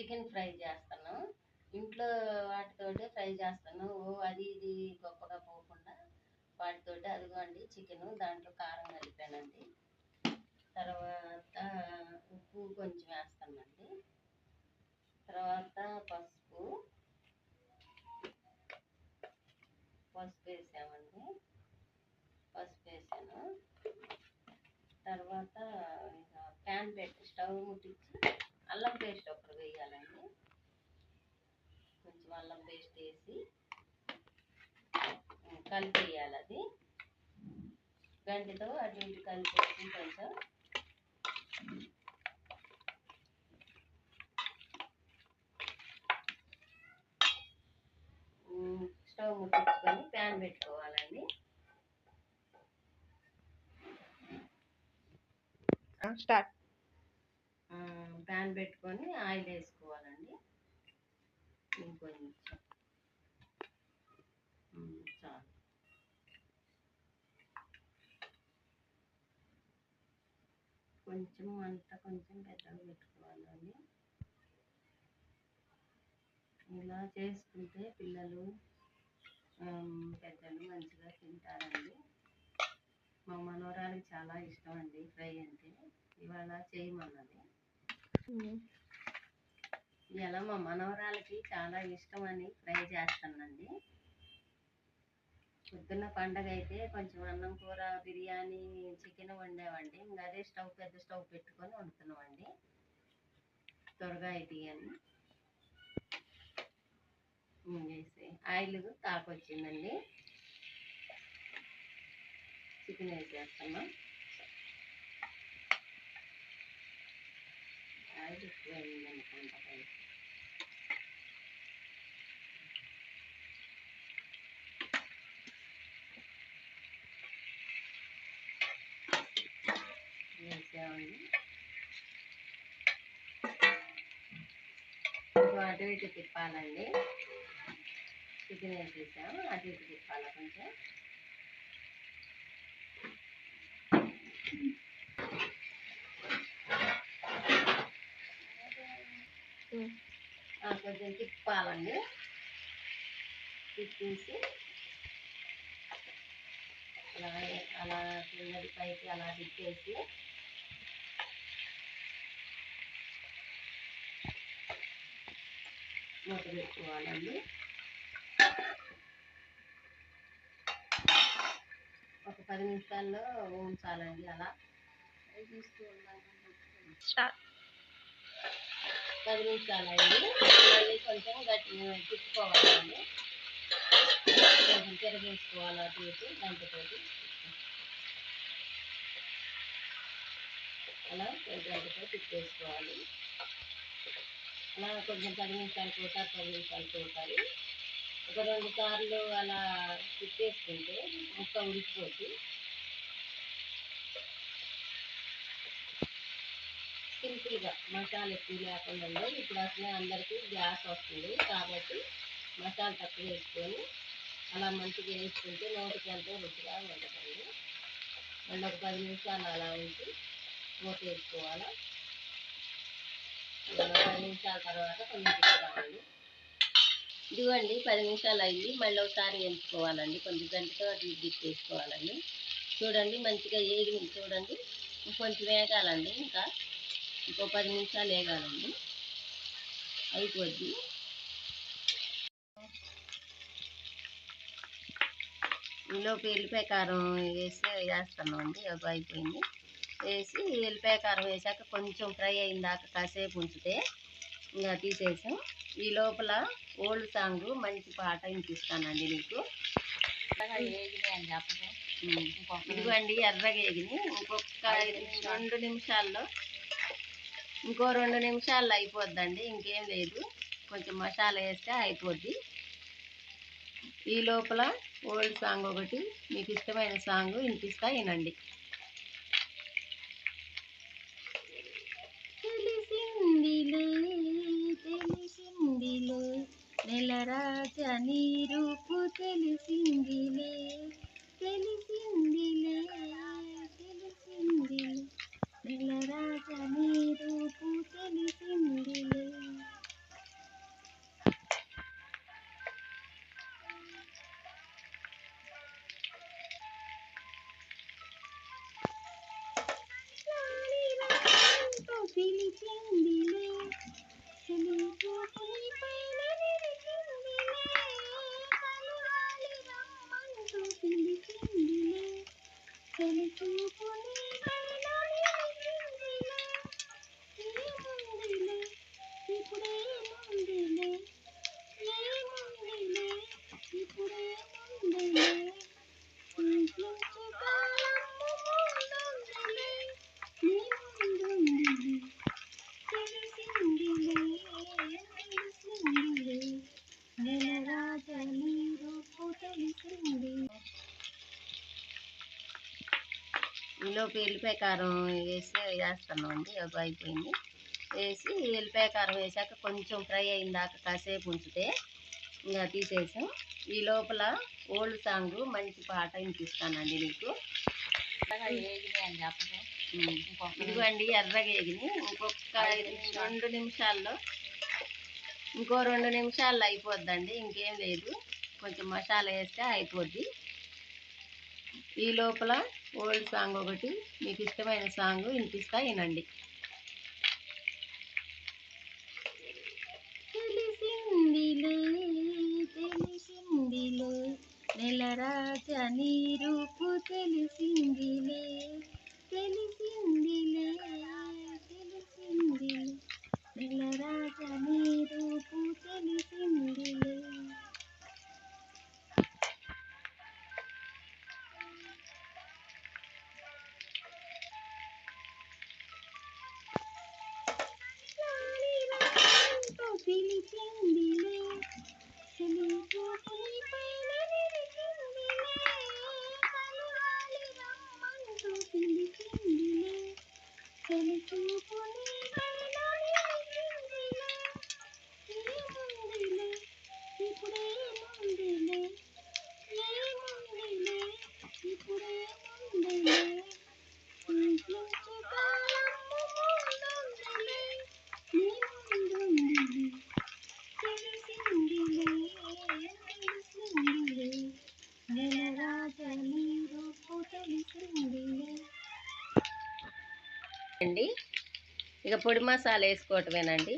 Chicken fry చేస్తాను. ఇంట్లో వాటితోటే fry చేస్తాను. ఓ అది ఇది గొప్పగా పోకుండా వాటితోటి అదిగోండి చికెన్ దాంట్లో కారం కలిపానండి. తర్వాత ఉప్పు కొంచెం వేస్తానండి. తర్వాత పసుపు. పసుపు వేసామండి. పసుపు వేసాను. తర్వాత ఇక ప్యాన్ పెట్టి స్టవ్ ముట్టించి అల్లం పేస్ట్ ఒకటి వేయాలండి. కొంచెం అల్లం పేస్ట్ వేసి కలిపేయాలి అది. గంటితో అటు ఇటు కలిపేసి కొంచెం స్టవ్ ముట్టించుకొని ప్యాన్ పెట్టుకోవాలండి. స్టార్ట్. ప్యాన్ పెట్టుకొని ఆయిల్ వేసుకోవాలండి. ఇంకొంచెం. చాలు. కొంచెం మంట కొంచెం పెద్దగా పెట్టుకోవాలండి. ఇలా చేసుకుంటే పిల్లలు పెద్దలు మంచిగా తింటారండి. మా మనవరాలకి చాలా ఇష్టం అండి ఫ్రై అంటే. ఇవాళ చేయమన్నది. ఇలా మా మనవరాలకి చాలా ఇష్టం అని ఫ్రై చేస్తానండి. పొద్దున్న పండగ అయితే కొంచెం అన్నం కూర బిర్యానీ చికెన్ వండామండి ఇంకా అదే స్టవ్ పెద్ద స్టవ్ పెట్టుకొని వండుతున్నామండి. త్వరగా అయిపోయాను వేసి ఆయిల్ తాకొచ్చిందండి. చికెన్ వేసేస్తున్నాం ఆయిల్ ఎక్కువ అయింది అనుకుంటా పైకి. వేసామండి కొంచెం అటు ఇటు తిప్పాలండి చికెన్ వేసేసాము అటు ఇటు తిప్పాలి కొంచెం కొంచెం తిప్పాలండి. తిప్పేసి అలా అలా కిందకి పైకి అలా తిప్పేసి మూత పెట్టుకోవాలండి. ఒక పది నిమిషాల్లో ఉంచాలండి అలా. స్టార్ట్. పది నిమిషాలు అయింది మళ్ళీ కొంచెం గట్టి తిప్పుకోవాలండి. కొంచెం తిరగేసుకోవాలి అటు ఇటు గంటతోటి అలా గంటతో తిప్పేసుకోవాలి. అలా కొంచెం పది నిమిషాలు పోతారు పది నిమిషాలు పోతారు. ఒక రెండు సార్లు అలా తిప్పేసుకుంటే ముక్క ఉడికిపోతుంది. సింపుల్గా మసాలా ఎక్కువ లేకుండా ఇప్పుడు అసలే అందరికీ గ్యాస్ వస్తుంది. కాబట్టి మసాలా తక్కువ వేసుకొని అలా మంచిగా వేసుకుంటే నోటికి ఎంతో రుచిగా ఉంటుందండి మళ్ళీ ఒక పది నిమిషాలు అలా ఉంచి మూత వేసుకోవాలి. పది నిమిషాల తర్వాత కొంచెం ఇదిగోండి పది నిమిషాలు అయింది. మళ్ళీ ఒకసారి ఎంచుకోవాలండి కొంచెం గంటతో అటు ఇటు చూడండి మంచిగా ఏది చూడండి కొంచెం వేగాలండి ఇంకా. ఇంకో పది నిమిషాలు వేగాలండి. అయిపోద్ది. ఈలోపు ఎల్లిపాయ కారం వేసి వేస్తున్నాం అండి. అయిపోయింది. వేసి ఎల్లిపాయ కారం వేసాక కొంచెం ఫ్రై అయిన దాకా కాసేపు ఉంచితే ఇంకా తీసేసాం. ఈ లోపల ఓల్డ్ సాంగ్ మంచి పాట వినిపిస్తానండి మీకు. ఇదిగోండి ఎర్రగా ఎగిని ఇంకొక రెండు నిమిషాల్లో ఇంకో రెండు నిమిషాల్లో అయిపోద్దండి ఇంకేం లేదు. కొంచెం మసాలా వేస్తే అయిపోద్ది. ఈ లోపల ఓల్డ్ సాంగ్ ఒకటి మీకు ఇష్టమైన సాంగ్ వినిపిస్తా వినండి. పిలిచిందిలే పిలిచిందిలే ఈలోపు ఎల్లిపాయ కారం వేసి వేస్తున్నాం అండి. అయిపోయింది. వేసి ఎల్లిపాయ కారం వేసాక కొంచెం ఫ్రై అయిన దాకా కాసేపు ఉంచితే ఇంకా తీసేసాం. ఈ లోపల ఓల్డ్ సాంగ్ మంచి పాట వినిపిస్తానండి మీకు. ఇదిగోండి ఎర్రగా ఎగిని. ఇంకొక రెండు నిమిషాల్లో ఇంకో రెండు నిమిషాల్లో అయిపోద్దండి. ఇంకేం లేదు. కొంచెం మసాలా వేస్తే అయిపోద్ది. ఈ లోపల ఓల్డ్ సాంగ్ ఒకటి మీకు ఇష్టమైన సాంగ్ వినిపిస్తా వినండి. అండి ఇక పొడి మసాలా వేసుకోవటమేనండి.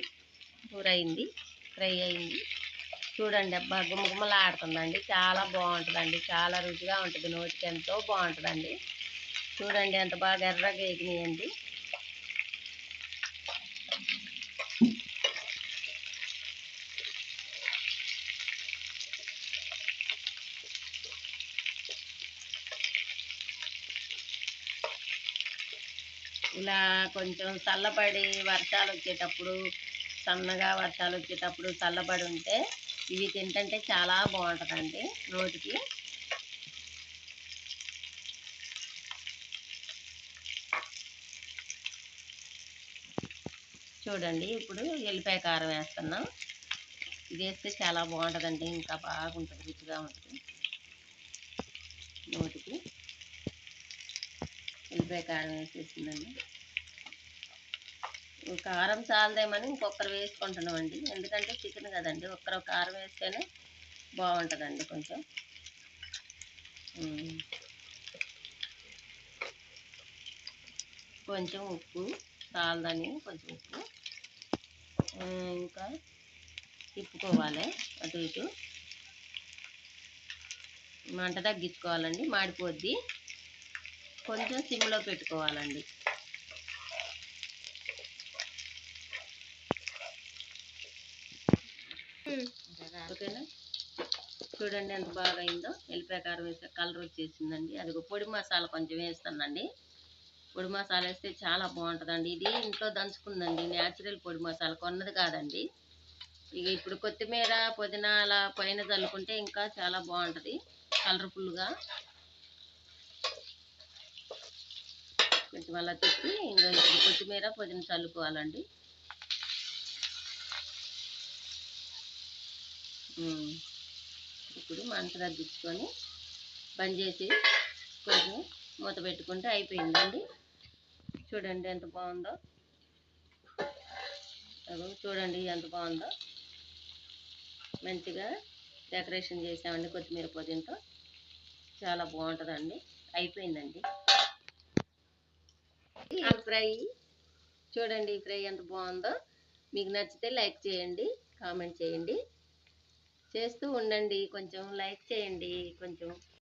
కూర అయింది ఫ్రై అయింది. చూడండి అబ్బా గుమగుమలాడుతుందండి. చాలా బాగుంటుందండి. చాలా రుచిగా ఉంటుంది. నోటికి ఎంతో బాగుంటుందండి. చూడండి ఎంత బాగా ఎర్రగా ఎగినాయండి ఇలా కొంచెం చల్లబడి వర్షాలు వచ్చేటప్పుడు సన్నగా వర్షాలు వచ్చేటప్పుడు చల్లబడి ఉంటే ఇవి తింటుంటే చాలా బాగుంటుందండి నోటికి. చూడండి ఇప్పుడు ఎల్లిపాయ కారం వేస్తున్నాం. ఇది వేస్తే చాలా బాగుంటుందండి ఇంకా బాగుంటుంది రుచిగా ఉంటుంది. నోటికి. ఉల్లిపాయ కారం వేసేసిందండి. కారం చాలదేమని ఇంకొకరు వేసుకుంటున్నామండి. ఎందుకంటే చికెన్ కదండి ఒక్కరు కారం వేస్తేనే బాగుంటుందండి కొంచెం. కొంచెం ఉప్పు చాలదని కొంచెం ఉప్పు. ఇంకా తిప్పుకోవాలి అటు ఇటు. మంట తగ్గించుకోవాలండి మాడిపోద్ది. కొంచెం సిమ్లో పెట్టుకోవాలండి. ఓకేనా? చూడండి ఎంత బాగా అయిందో ఎల్లిపాయ కారం కలర్ వచ్చేసిందండి. అది పొడి మసాలా కొంచెం వేస్తానండి. పొడి మసాలా వేస్తే చాలా బాగుంటుందండి. ఇది ఇంట్లో దంచుకుందండి. న్యాచురల్ పొడి మసాలా. కొన్నది కాదండి. ఇక ఇప్పుడు కొత్తిమీర పుదీనా అలా పైన చల్లుకుంటే ఇంకా చాలా బాగుంటుంది. కలర్ఫుల్గా. కొంచెం అలా తిప్పి ఇంకా ఇప్పుడు కొత్తిమీర పుదీనా చల్లుకోవాలండి. ఇప్పుడు మంట తగ్గించుకొని బంద్ చేసి కొంచెం మూత పెట్టుకుంటే అయిపోయిందండి. చూడండి ఎంత బాగుందో. చూడండి ఎంత బాగుందో. మంచిగా డెకరేషన్ చేసామండి కొత్తిమీర పుదీనతో. చాలా బాగుంటుందండి. అయిపోయిందండి. ఫ్రై చూడండి ఈ ఫ్రై ఎంత బాగుందో. మీకు నచ్చితే లైక్ చేయండి కామెంట్ చేయండి. చేస్తూ ఉండండి కొంచెం లైక్ చేయండి కొంచెం